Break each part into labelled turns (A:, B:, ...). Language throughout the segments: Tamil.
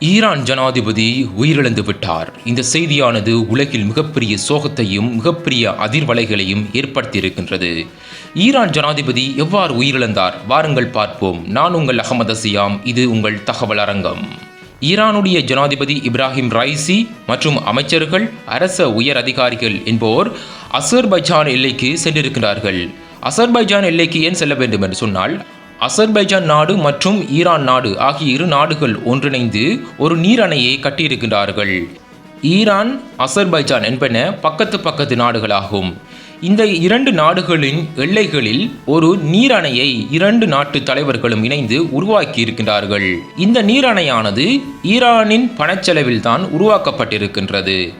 A: ஈரான் ஜனாதிபதி உயிரிழந்து விட்டார். இந்த செய்தியானது உலகில் மிகப்பெரிய சோகத்தையும் மிகப்பெரிய அதிர்வலைகளையும் ஏற்படுத்தியிருக்கின்றது. ஈரான் ஜனாதிபதி எவ்வாறு உயிரிழந்தார்? வாருங்கள் பார்ப்போம். நான் உங்கள் அகமது அசியாம் இது உங்கள் தகவல் அரங்கம். ஈரானுடைய ஜனாதிபதி இப்ராஹிம் ரைசி மற்றும் அமைச்சர்கள் அரச உயர் அதிகாரிகள் என்போர் அசர்பைஜான் எல்லைக்கு சென்றிருக்கிறார்கள். அசர்பைஜான் எல்லைக்கு ஏன் செல்ல வேண்டும் என்று சொன்னால் அசர்பைஜான் நாடு மற்றும் ஈரான் நாடு ஆகிய இரு நாடுகள் ஒன்றிணைந்து ஒரு நீரணையை கட்டியிருக்கின்றார்கள். ஈரான் அசர்பைஜான் என்பன பக்கத்து பக்கத்து நாடுகளாகும். இந்த இரண்டு நாடுகளின் எல்லைகளில் ஒரு நீரணையை இரண்டு நாட்டு தலைவர்களும் இணைந்து உருவாக்கி இருக்கின்றார்கள் இந்த நீரணையானது ஈரானின் பணச்செலவில்தான் உருவாக்கப்பட்டிருக்கின்றது.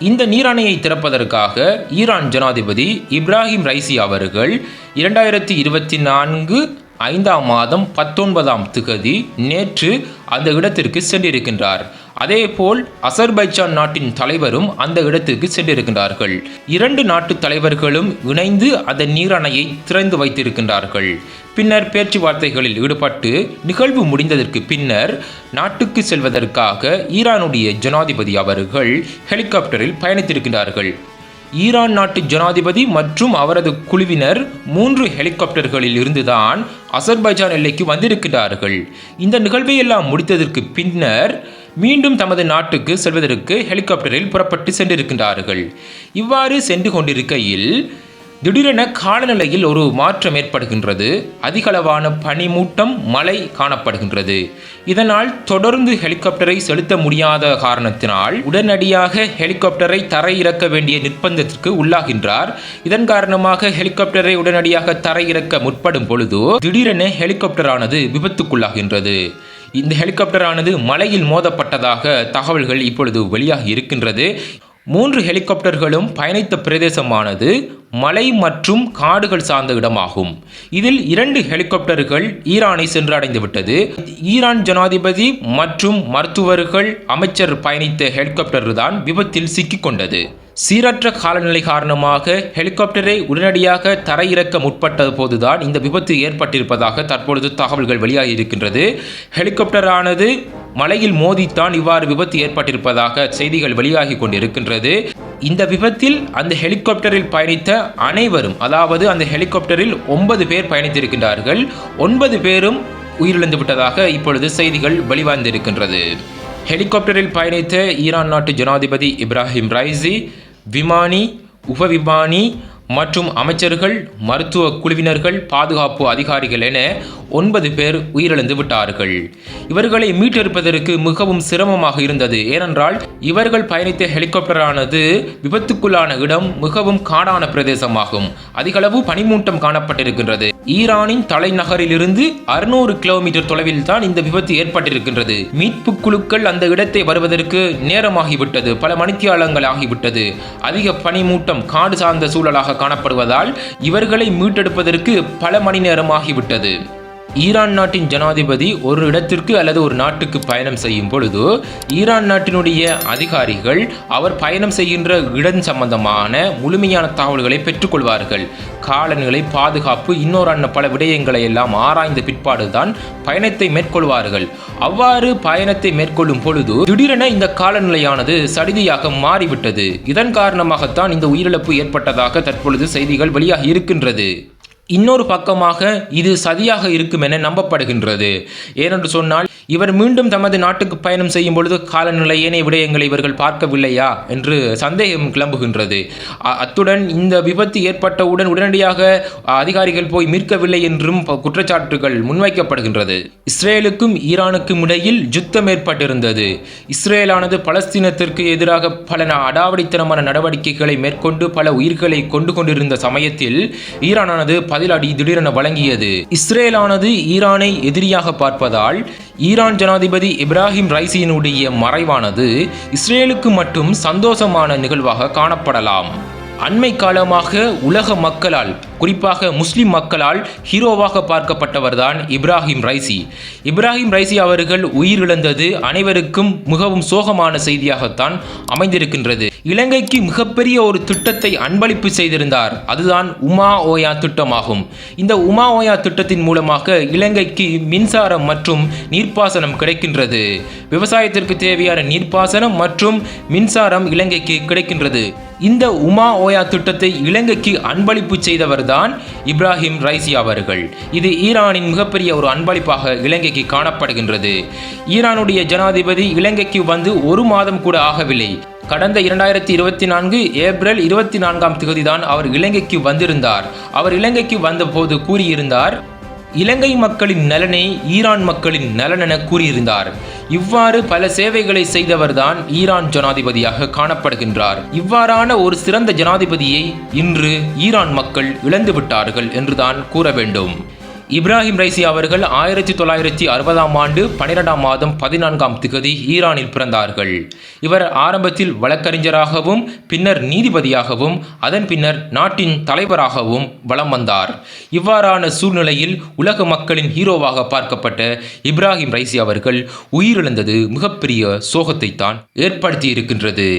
A: இந்த நீரணையை திறப்பதற்காக ஈரான் ஜனாதிபதி இப்ராஹிம் ரைசி அவர்கள் இரண்டாயிரத்தி இருபத்தி நான்கு ஐந்தாம் மாதம் பத்தொன்பதாம் திகதி நேற்று அந்த இடத்திற்கு சென்றிருக்கின்றார். அதேபோல் அசர்பைஜான் நாட்டின் தலைவரும் அந்த இடத்திற்கு சென்றிருக்கின்றார்கள். இரண்டு நாட்டு தலைவர்களும் இணைந்து அந்த நீரணையை திறந்து வைத்திருக்கின்றார்கள். பின்னர் பேச்சுவார்த்தைகளில் ஈடுபட்டு நிகழ்வு முடிந்ததற்கு பின்னர் நாட்டுக்கு செல்வதற்காக ஈரானுடைய ஜனாதிபதி அவர்கள் ஹெலிகாப்டரில் பயணித்திருக்கின்றார்கள். ஈரான் நாட்டு ஜனாதிபதி மற்றும் அவரது குழுவினர் மூன்று ஹெலிகாப்டர்களில் இருந்துதான் அசர்பைஜான் எல்லைக்கு வந்திருக்கிறார்கள். இந்த நிகழ்வை எல்லாம் முடித்ததற்கு பின்னர் மீண்டும் தமது நாட்டுக்கு செல்வதற்கு ஹெலிகாப்டரில் புறப்பட்டு சென்றிருக்கின்றார்கள். இவ்வாறு சென்று கொண்டிருக்கையில் திடீரென காலநிலையில் ஒரு மாற்றம் ஏற்படுகின்றது. அதிகளவான பனிமூட்டம் மழை காணப்படுகின்றது. இதனால் தொடர்ந்து ஹெலிகாப்டரை செலுத்த முடியாத காரணத்தினால் உடனடியாக ஹெலிகாப்டரை தரையிறக்க வேண்டிய நிர்பந்தத்திற்கு உள்ளாகின்றார். இதன் காரணமாக ஹெலிகாப்டரை உடனடியாக தரையிறக்க முற்படும் பொழுது திடீரென ஹெலிகாப்டரானது விபத்துக்குள்ளாகின்றது. இந்த ஹெலிகாப்டரானது மலையில் மோதப்பட்டதாக தகவல்கள் இப்பொழுது வெளியாகி இருக்கின்றது. மூன்று ஹெலிகாப்டர்களும் பயணித்த பிரதேசமானது மலை மற்றும் காடுகள் சார்ந்த இடமாகும். இதில் இரண்டு ஹெலிகாப்டர்கள் ஈரானை சென்றடைந்து விட்டது ஈரான் ஜனாதிபதி மற்றும் மருத்துவர்கள் அமைச்சர் பயணித்த ஹெலிகாப்டர் தான் விபத்தில் சிக்கிக்கொண்டது. சீரற்ற காலநிலை காரணமாக ஹெலிகாப்டரை உடனடியாக தரையிறக்க முற்பட்ட போதுதான் இந்த விபத்து ஏற்பட்டிருப்பதாக தற்பொழுது தகவல்கள் வெளியாகி இருக்கின்றது ஹெலிகாப்டரானது மலையில் மோதித்தான் இவ்வாறு விபத்து ஏற்பட்டிருப்பதாக செய்திகள் வெளியாகி கொண்டிருக்கின்றது. இந்த விபத்தில் அந்த ஹெலிகாப்டரில் பயணித்த அனைவரும் அதாவது அந்த ஹெலிகாப்டரில் ஒன்பது பேர் பயணித்திருக்கின்றார்கள். ஒன்பது பேரும் உயிரிழந்து விட்டதாக இப்பொழுது செய்திகள் வெளிவந்திருக்கின்றது. ஹெலிகாப்டரில் பயணித்த ஈரான் நாட்டு ஜனாதிபதி இப்ராஹிம் ரைசி விமானி உபவிமானி மற்றும் அமைச்சர்கள் மருத்துவ குழுவினர்கள் பாதுகாப்பு அதிகாரிகள் என ஒன்பது பேர் உயிரிழந்து விட்டார்கள். இவர்களை மீட்டெடுப்பதற்கு மிகவும் சிரமமாக இருந்தது. ஏனென்றால் இவர்கள் பயணித்த ஹெலிகாப்டரானது விபத்துக்குள்ளான இடம் மிகவும் காடான பிரதேசமாகும். அதிகளவு பனிமூட்டம் காணப்பட்டிருக்கின்றது. ஈரானின் தலைநகரிலிருந்து அறுநூறு கிலோமீட்டர் தொலைவில் தான் இந்த விபத்து ஏற்பட்டிருக்கின்றது. மீட்பு குழுக்கள் அந்த இடத்தை வருவதற்கு நேரமாகிவிட்டது. பல மணித்தியாலங்கள் ஆகிவிட்டது அதிக பனிமூட்டம் காடு சார்ந்த சூழலாக காணப்படுவதால் இவர்களை மீட்டெடுப்பதற்கு பல மணி நேரம் ஆகிவிட்டது ஈரான் நாட்டின் ஜனாதிபதி ஒரு இடத்திற்கு அல்லது ஒரு நாட்டுக்கு பயணம் செய்யும் பொழுது ஈரான் நாட்டினுடைய அதிகாரிகள் அவர் பயணம் செய்கின்ற இடம் சம்பந்தமான முழுமையான தகவல்களை பெற்றுக்கொள்வார்கள். காலநிலை பாதுகாப்பு இன்னொரு பல விடயங்களை எல்லாம் ஆராய்ந்த பிற்பாடுதான் பயணத்தை மேற்கொள்வார்கள். அவ்வாறு பயணத்தை மேற்கொள்ளும் பொழுது திடீரென இந்த காலநிலையானது சடிதியாக மாறிவிட்டது. இதன் காரணமாகத்தான் இந்த உயிரிழப்பு ஏற்பட்டதாக தற்பொழுது செய்திகள் வெளியாகி இருக்கின்றது. இன்னொரு பக்கமாக இது சதியாக இருக்கும் என நம்பப்படுகின்றது. ஏனென்று சொன்னால் இவர் மீண்டும் தமது நாட்டுக்கு பயணம் செய்யும் பொழுது காலநிலை ஏனைய விடயங்களை இவர்கள் பார்க்கவில்லையா என்று சந்தேகம் கிளம்புகின்றது. அத்துடன் இந்த விபத்து ஏற்பட்டவுடன் உடனடியாக அதிகாரிகள் போய் மீட்கவில்லை என்றும் ப- குற்றச்சாட்டுகள் முன்வைக்கப்படுகின்றது. இஸ்ரேலுக்கும் ஈரானுக்கும் இடையில் யுத்தம் ஏற்பட்டிருந்தது. இஸ்ரேலானது பலஸ்தீனத்திற்கு எதிராக பல ந- அடாவடித்தனமான நடவடிக்கைகளை மேற்கொண்டு பல உயிர்களை கொண்டு கொண்டிருந்த சமயத்தில் ஈரானானது பதிலடி திடீரென வழங்கியது. இஸ்ரேலானது ஈரானை எதிரியாக பார்ப்பதால் ஈரான் ஜனாதிபதி இப்ராஹிம் ரைசியினுடைய மறைவானது இஸ்ரேலுக்கு மட்டும் சந்தோஷமான நிகழ்வாக காணப்படலாம். அண்மை காலமாக உலக மக்களால் குறிப்பாக முஸ்லிம் மக்களால் ஹீரோவாக பார்க்கப்பட்டவர்தான் இப்ராஹிம் ரைசி. இப்ராஹிம் ரைசி அவர்கள் உயிரிழந்தது அனைவருக்கும் மிகவும் சோகமான செய்தியாகத்தான் அமைந்திருக்கின்றது. இலங்கைக்கு மிகப்பெரிய ஒரு திட்டத்தை அன்பளிப்பு செய்திருந்தார். அதுதான் உமா ஓயா திட்டமாகும். இந்த உமா ஓயா திட்டத்தின் மூலமாக இலங்கைக்கு மின்சாரம் மற்றும் நீர்ப்பாசனம் கிடைக்கின்றது. விவசாயத்திற்கு தேவையான நீர்ப்பாசனம் மற்றும் மின்சாரம் இலங்கைக்கு கிடைக்கின்றது. இந்த உமா ஓயா திட்டத்தை இலங்கைக்கு அன்பளிப்பு செய்தவர்தான் இப்ராஹிம் ரைசி அவர்கள். இது ஈரானின் மிகப்பெரிய ஒரு அன்பளிப்பாக இலங்கைக்கு காணப்படுகின்றது. ஈரானுடைய ஜனாதிபதி இலங்கைக்கு வந்து ஒரு மாதம் கூட ஆகவில்லை. கடந்த இரண்டாயிரத்தி இருபத்தி நான்கு ஏப்ரல் இருபத்தி நான்காம் தேதிதான் அவர் இலங்கைக்கு வந்திருந்தார். அவர் இலங்கைக்கு வந்தபோது கூறியிருந்தார் இலங்கை மக்களின் நலனை ஈரான் மக்களின் நலனென கூறியிருந்தார். இவ்வாறு பல சேவைகளை செய்தவர்தான் ஈரான் ஜனாதிபதியாக காணப்படுகின்றார். இவ்வாறான ஒரு சிறந்த ஜனாதிபதியை இன்று ஈரான் மக்கள் இழந்து விட்டார்கள் என்றுதான் கூற வேண்டும். இப்ராஹிம் ரைசி அவர்கள் ஆயிரத்தி தொள்ளாயிரத்தி அறுபதாம் ஆண்டு பன்னிரெண்டாம் மாதம் பதினான்காம் திகதி ஈரானில் பிறந்தார்கள். இவர் ஆரம்பத்தில் வழக்கறிஞராகவும் பின்னர் நீதிபதியாகவும் அதன் பின்னர் நாட்டின் தலைவராகவும் வலம் வந்தார். இவ்வாறான சூழ்நிலையில் உலக மக்களின் ஹீரோவாக பார்க்கப்பட்ட இப்ராஹிம் ரைசி அவர்கள் உயிரிழந்தது மிகப்பெரிய சோகத்தை தான் ஏற்படுத்தி இருக்கின்றது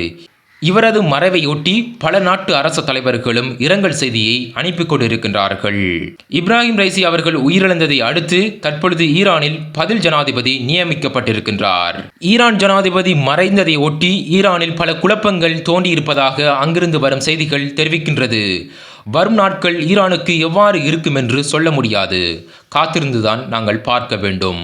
A: இவரது மறைவையொட்டி பல நாட்டு அரச தலைவர்களும் இரங்கல் செய்தியை அனுப்பி கொண்டிருக்கின்றார்கள். இப்ராஹிம் ரைசி அவர்கள் உயிரிழந்ததை அடுத்து தற்பொழுது ஈரானில் பதில் ஜனாதிபதி நியமிக்கப்பட்டிருக்கின்றார். ஈரான் ஜனாதிபதி மறைந்ததை ஒட்டி ஈரானில் பல குழப்பங்கள் தோண்டியிருப்பதாக அங்கிருந்து வரும் செய்திகள் தெரிவிக்கின்றது. வரும் நாட்கள் ஈரானுக்கு எவ்வாறு இருக்கும் என்று சொல்ல முடியாது. காத்திருந்துதான் நாங்கள் பார்க்க வேண்டும்.